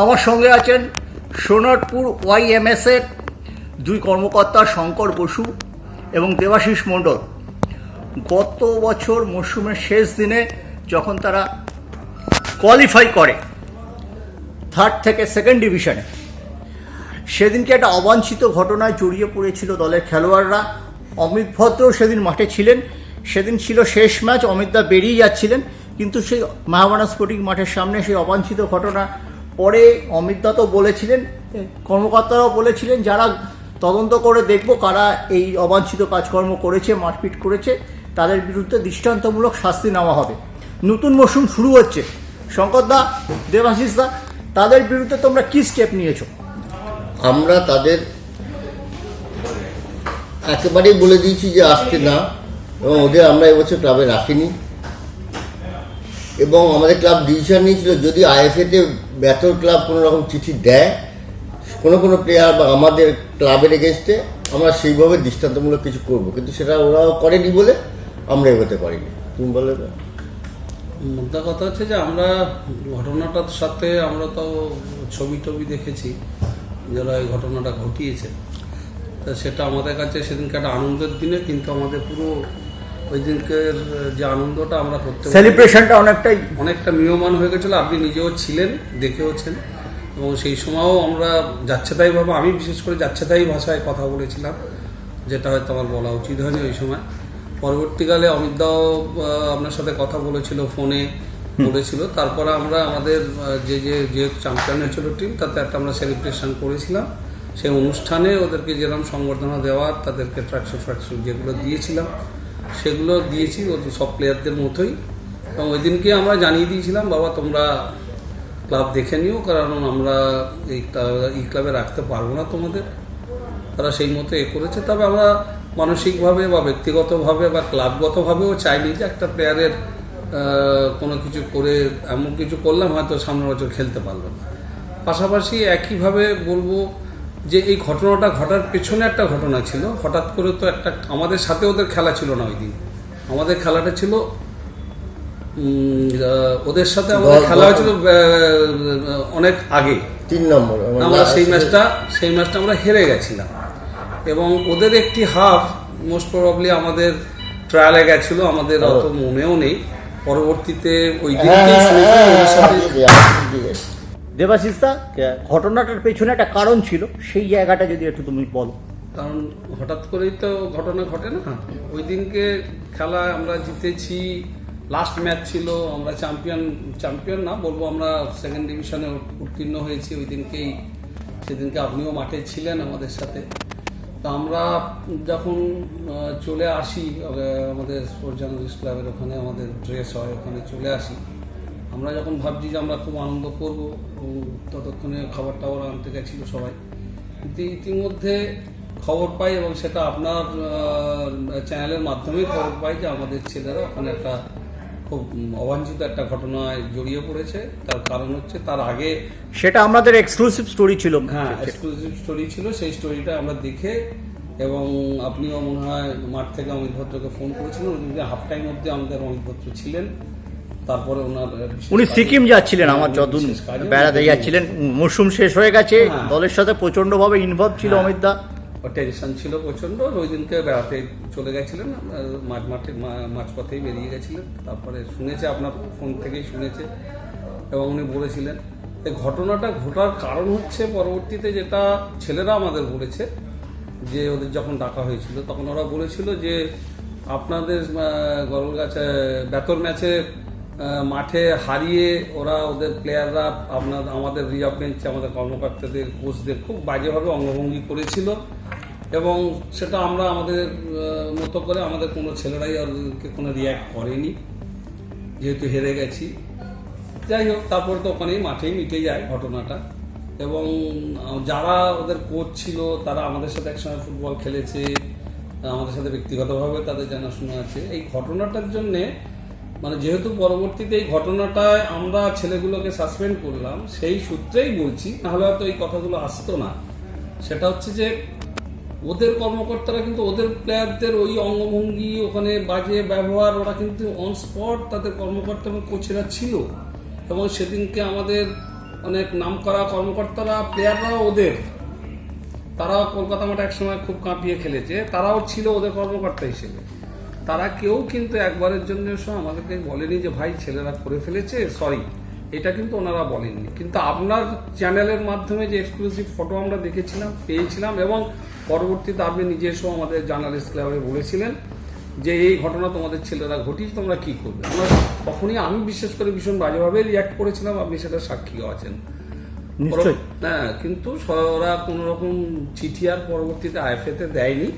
আমার সঙ্গে আছেন সোনারপুর ওয়াইএমএস এর দুই কর্মকর্তা শঙ্কর বসু এবং দেবাশিস মণ্ডল। গত বছর মরশুমের শেষ দিনে যখন তারা কোয়ালিফাই করে থার্ড থেকে সেকেন্ড ডিভিশনে সেদিনকে একটা অবাঞ্ছিত ঘটনায় জড়িয়ে পড়েছিল দলের খেলোয়াড়রা। অমিত ভদ্র সেদিন মাঠে ছিলেন। সেদিন ছিল শেষ ম্যাচ অমিতদা বেরিয়ে যাচ্ছিলেন, কিন্তু সেই মাহবানা স্পোর্টিং মাঠের সামনে সেই অবাঞ্ছিত ঘটনা পরে অমিতদা তো বলেছিলেন, কর্মকর্তারাও বলেছিলেন, যারা তদন্ত করে দেখব কারা এই অবাঞ্ছিত কাজকর্ম করেছে, মারপিট করেছে, তাদের বিরুদ্ধে দৃষ্টান্তমূলক শাস্তি নেওয়া হবে। নতুন মরশুম শুরু হচ্ছে। শঙ্কর দা শঙ্করদা দেবাশিসদা তাদের বিরুদ্ধে তোমরা কি স্টেপ নিয়েছো? আমরা তাদের একেবারেই বলে দিয়েছি যে আসতে না, এবং ওদের আমরা এবছর ক্লাবে রাখিনি। এবং আমাদের ক্লাব ডিসিশন নিয়েছিল, যদি আইএফএতে ব্যাটর ক্লাব কোনো রকম চিঠি দেয়, কোনো কোনো প্লেয়ার বা আমাদের ক্লাবের এগেনস্টে আমরা সেইভাবে দৃষ্টান্তমূলক কিছু করব। কিন্তু সেটা ওরাও করেনি বলে আমরা এগোতে পারিনি। তুমি বলে না মোদ্দা কথা হচ্ছে যে আমরা ঘটনাটার সাথে আমরা তো ছবি টবি দেখেছি, যারা এই ঘটনাটা ঘটিয়েছে। তা সেটা আমাদের কাছে সেদিনকে একটা আনন্দের দিনে, কিন্তু আমাদের পুরো ওই দিনকের যে আনন্দটা আমরা করতে সেলিব্রেশনটা অনেকটাই অনেকটা মিয়মান হয়ে গেছিল। আপনি নিজেও ছিলেন দেখেওছেন এবং সেই সময়ও আমরা যাচ্ছে তাই ভাবে আমি বিশেষ করে যাচ্ছে তাই ভাষায় কথা বলেছিলাম যেটা হয়তো আমার বলা উচিত হয়নি ওই সময়। পরবর্তীকালে অমিত দাও আপনার সাথে কথা বলেছিল ফোনে বলেছিল। তারপরে আমরা আমাদের যে যে যে চ্যাম্পিয়ন হয়েছিল টিম তাতে একটা আমরা সেলিব্রেশন করেছিলাম। সেই অনুষ্ঠানে ওদেরকে যেরকম সংবর্ধনা দেওয়ার তাদেরকে ট্রাকশো ফ্রাকশো যেগুলো দিয়েছিলাম সেগুলো দিয়েছি ওদের সব প্লেয়ারদের মতোই। এবং ওই দিনকে আমরা জানিয়ে দিয়েছিলাম, বাবা, তোমরা ক্লাব দেখে নিও, কারণ আমরা এই এই ক্লাবে রাখতে পারব না তোমাদের। তারা সেই মতো এ করেছে। তবে আমরা মানসিকভাবে বা ব্যক্তিগতভাবে বা ক্লাবগতভাবেও চাইনি যে একটা প্লেয়ারের কোনো কিছু করে, এমন কিছু করলাম, হয়তো সামনের বছর খেলতে পারল না। পাশাপাশি একইভাবে বলব যে এই ঘটনাটা ঘটার পেছনে একটা ঘটনা ছিল। হঠাৎ করে তো একটা আমাদের সাথে ওদের খেলা ছিল না ওই দিন। আমাদের খেলাটা ছিল ওদের সাথে আমাদের খেলা হয়েছিল অনেক আগে। তিন নম্বর আমরা সেই ম্যাচটা সেই ম্যাচটা আমরা হেরে গেছিলাম। এবং ওদের একটি হাফ মোস্ট প্রবাবলি আমাদের ট্রায়ালে গেছিল আমাদের অত মনেও নেই। পরবর্তীতে ওই হ্যাঁ, দিনকেই দেবাশিসদা ঘটনাটার পেছনে একটা কারণ ছিল, সেই জায়গাটা যদি একটু তুমি বলো। কারণ হঠাৎ করেই তো ঘটনা ঘটে না। ওই দিনকে খেলা আমরা জিতেছি লাস্ট ম্যাচ ছিল, আমরা চ্যাম্পিয়ন চ্যাম্পিয়ন না, বলব আমরা সেকেন্ড ডিভিশনে উত্তীর্ণ হয়েছি ওই দিনকেই। সেদিনকে আপনিও মাঠে ছিলেন আমাদের সাথে। তো আমরা যখন চলে আসি আমাদের স্পোর্টস জার্নালিস্ট ক্লাবের ওখানে, আমাদের ড্রেস হয়, ওখানে চলে আসি। আমরা যখন ভাবছি যে আমরা খুব আনন্দ করব এবং ততক্ষণে খাবার টাবার আনতে গেছিল সবাই কিন্তু ইতিমধ্যে খবর পাই এবং সেটা আপনার চ্যানেলের মাধ্যমেই খবর পাই যে আমাদের ছেলেরা ওখানে একটা খুব অবাঞ্ছিত একটা ঘটনায় জড়িয়ে পড়েছে। তার কারণ হচ্ছে তার আগে সেটা আমাদের এক্সক্লুসিভ স্টোরি ছিল। হ্যাঁ এক্সক্লুসিভ স্টোরি ছিল। সেই স্টোরিটা আমরা দেখে এবং আপনিও মনে হয় মাঠ থেকে অমিত ভদ্রকে ফোন করেছিলেন। উনি হাফ টাইম অব্দি আমাদের অমিত ভদ্র ছিলেন। তারপরে ওনার উনি সিকিম যাচ্ছিলেন আমার যতদূর বেড়াতে যাচ্ছিলেন মরশুম শেষ হয়ে গেছে হ্যাঁ। দলের সাথে প্রচন্ডভাবে ইনভলভ ছিল। অমিতদা ও টেনশন ছিল প্রচণ্ড ওই দিনকে বেড়াতে চলে গেছিলেন মাঝ মাঠে মাঝপথেই বেরিয়ে গেছিলেন তারপরে শুনেছে আপনার ফোন থেকেই শুনেছে এবং উনি বলেছিলেন এই ঘটনাটা ঘটার কারণ হচ্ছে পরবর্তীতে যেটা ছেলেরা আমাদের বলেছে যে ওদের যখন ডাকা হয়েছিল তখন ওরা বলেছিল যে আপনাদের গরল গাছে বেতন ম্যাচে মাঠে হারিয়ে ওরা ওদের প্লেয়াররা আপনার আমাদের রিজার্ভ বেঞ্চে আমাদের কর্মকর্তাদের কোচদের খুব বাজেভাবে অঙ্গভঙ্গি করেছিল। এবং সেটা আমরা আমাদের মতো করে আমাদের কোনো ছেলেরাই ওদেরকে কোনো রিয়াক্ট করেনি। যেহেতু হেরে গেছি। যাই হোক, তারপর তো ওখানেই মাঠেই মিটে যায় ঘটনাটা। এবং যারা ওদের কোচ ছিল, তারা আমাদের সাথে একসঙ্গে ফুটবল খেলেছে। আমাদের সাথে ব্যক্তিগতভাবে তাদের জানাশোনা আছে। এই ঘটনাটার জন্যে মানে যেহেতু পরবর্তীতে এই ঘটনাটায় আমরা ছেলেগুলোকে সাসপেন্ড করলাম, সেই সূত্রেই বলছি নাহলে হয়তো এই কথাগুলো আসতো না। সেটা হচ্ছে যে, ওদের কর্মকর্তারা কিন্তু ওদের প্লেয়ারদের ওই অঙ্গভঙ্গি, ওখানে বাজে ব্যবহার, ওরা কিন্তু অন স্পট তাদের কর্মকর্তা এবং কোচেরা ছিল। এবং সেদিনকে আমাদের অনেক নাম করা কর্মকর্তারা প্লেয়াররাও ওদের। তারাও কলকাতা মাঠে একসময় খুব কাঁপিয়ে খেলেছে। তারাও ছিল ওদের কর্মকর্তা হিসেবে। তারা কেউ কিন্তু একবারের জন্য এসে আমাদেরকে বলেনি যে ভাই ছেলেরা করে ফেলেছে সরি এটা কিন্তু ওনারা বলেননি। কিন্তু আপনার চ্যানেলের মাধ্যমে যে এক্সক্লুসিভ ফটো আমরা দেখেছিলাম পেয়েছিলাম এবং পরবর্তীতে আপনি নিজে এসেও আমাদের জার্নালিস্ট ক্লাবে বলেছিলেন যে এই ঘটনা তোমাদের ছেলেরা ঘটিয়েছে তোমরা কি করবে? আমরা তখনই আমি বিশেষ করে ভীষণ বাজেভাবে রিয়াক্ট করেছিলাম আপনি সেটা সাক্ষীও আছেন। হ্যাঁ কিন্তু ওরা কোনো রকম চিঠি আর পরবর্তীতে আইএফএতে দেয়নি।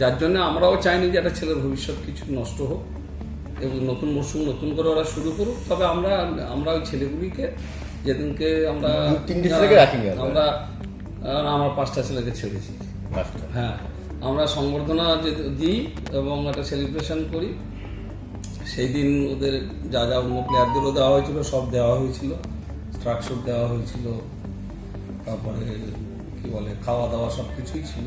যার জন্য আমরাও চাইনি যে একটা ছেলের ভবিষ্যৎ কিছু নষ্ট হোক এবং নতুন মরশুম নতুন করে ওরা শুরু করুক। তবে আমরা আমরা ওই ছেলেগুলিকে যেদিনকে আমরা দু তিনটে ছেলেকে রাখিনি আমরা। আমরা পাঁচটা ছেলেকে ছেড়েছি। হ্যাঁ আমরা সংবর্ধনা যে দিই এবং একটা সেলিব্রেশন করি। সেই দিন ওদের যা যা অন্য প্লেয়ারদেরও দেওয়া হয়েছিল সব দেওয়া হয়েছিল। স্ট্রাকচার দেওয়া হয়েছিল। তারপরে কি বলে খাওয়া দাওয়া সব কিছুই ছিল।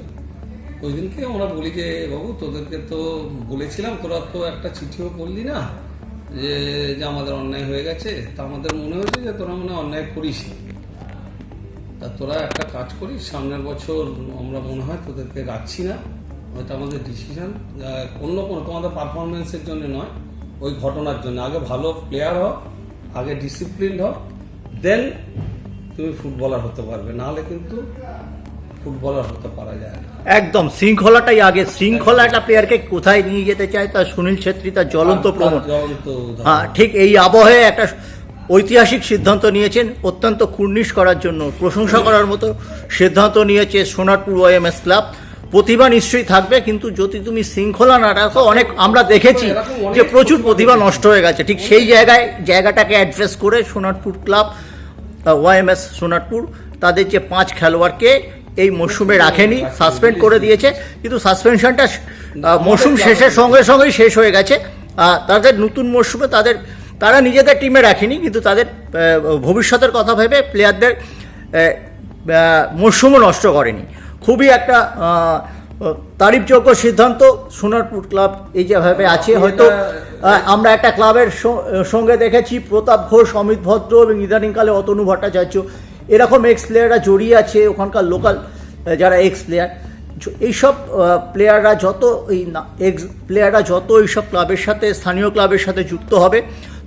ওই দিনকে আমরা বলি যে, বাবু, তোদেরকে তো বলেছিলাম, তোরা তো একটা চিঠিও করলি না যে যে আমাদের অন্যায় হয়ে গেছে। তা আমাদের মনে হয়েছে যে, তোরা মনে অন্যায় করিস তা তোরা একটা কাজ করিস, সামনের বছর আমরা মনে হয় তোদেরকে রাখছি না। হয়তো আমাদের ডিসিশন অন্য কোনো, তোমাদের পারফরমেন্সের জন্য নয়, ওই ঘটনার জন্য। আগে ভালো প্লেয়ার হও, আগে ডিসিপ্লিন হও দেন তুমি ফুটবলার হতে পারবে। নাহলে কিন্তু ফুটবলার হতে পারা যায় না। একদম শৃঙ্খলাটাই আগে। শৃঙ্খলা একটা প্লেয়ারকে কোথায় নিয়ে যেতে চায় তা সুনীল ছেত্রী তার জ্বলন্ত তার প্রমাণ। হ্যাঁ ঠিক এই আবহে একটা ঐতিহাসিক সিদ্ধান্ত নিয়েছেন অত্যন্ত কুর্নিশ করার জন্য প্রশংসা করার মতো সিদ্ধান্ত নিয়েছে সোনারপুর ওএমএস ক্লাব প্রতিভা নিশ্চয়ই থাকবে কিন্তু যদি তুমি শৃঙ্খলা না রাখো অনেক আমরা দেখেছি যে প্রচুর প্রতিভা প্রতিভা নষ্ট হয়ে গেছে। ঠিক সেই জায়গায় জায়গাটাকে অ্যাড্রেস করে সোনারপুর ক্লাব ওয়াইএমএস সোনারপুর তাদের যে পাঁচ খেলোয়াড়কে এই মরশুমে রাখেনি সাসপেন্ড করে দিয়েছে কিন্তু সাসপেনশনটা মরশুম শেষের সঙ্গে সঙ্গেই শেষ হয়ে গেছে। তাদের নতুন মরশুমে তাদের তারা নিজেদের টিমে রাখেনি কিন্তু তাদের ভবিষ্যতের কথা ভেবে প্লেয়ারদের মরশুমও নষ্ট করেনি। খুবই একটা তারিফযোগ্য সিদ্ধান্ত সোনারপুর ক্লাব এই যেভাবে আছে হয়তো আমরা একটা ক্লাবের সঙ্গে দেখেছি প্রতাপ ঘোষ অমিত ভদ্র এবং ইদানিংকালে অতনু ভট্টাচার্য। এরকম এক্স প্লেয়াররা জড়িয়ে আছে, ওখানকার লোকাল যারা এক্স প্লেয়ার এইসব প্লেয়াররা যত এই এক্স প্লেয়াররা যত এইসব ক্লাবের সাথে, স্থানীয় ক্লাবের সাথে যুক্ত হবে,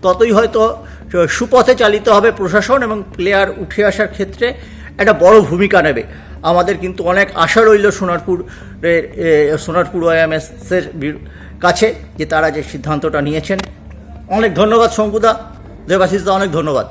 ততই হয়তো সুপথে চালিত হবে প্রশাসন এবং প্লেয়ার উঠে আসার ক্ষেত্রে একটা বড় ভূমিকা নেবে। আমাদের কিন্তু অনেক আশা রইল সোনারপুর সোনারপুর ওয়াইএমএসের কাছে, যে তারা যে সিদ্ধান্তটা নিয়েছেন। অনেক ধন্যবাদ শঙ্কুদা, দেবাশিসদা, অনেক ধন্যবাদ।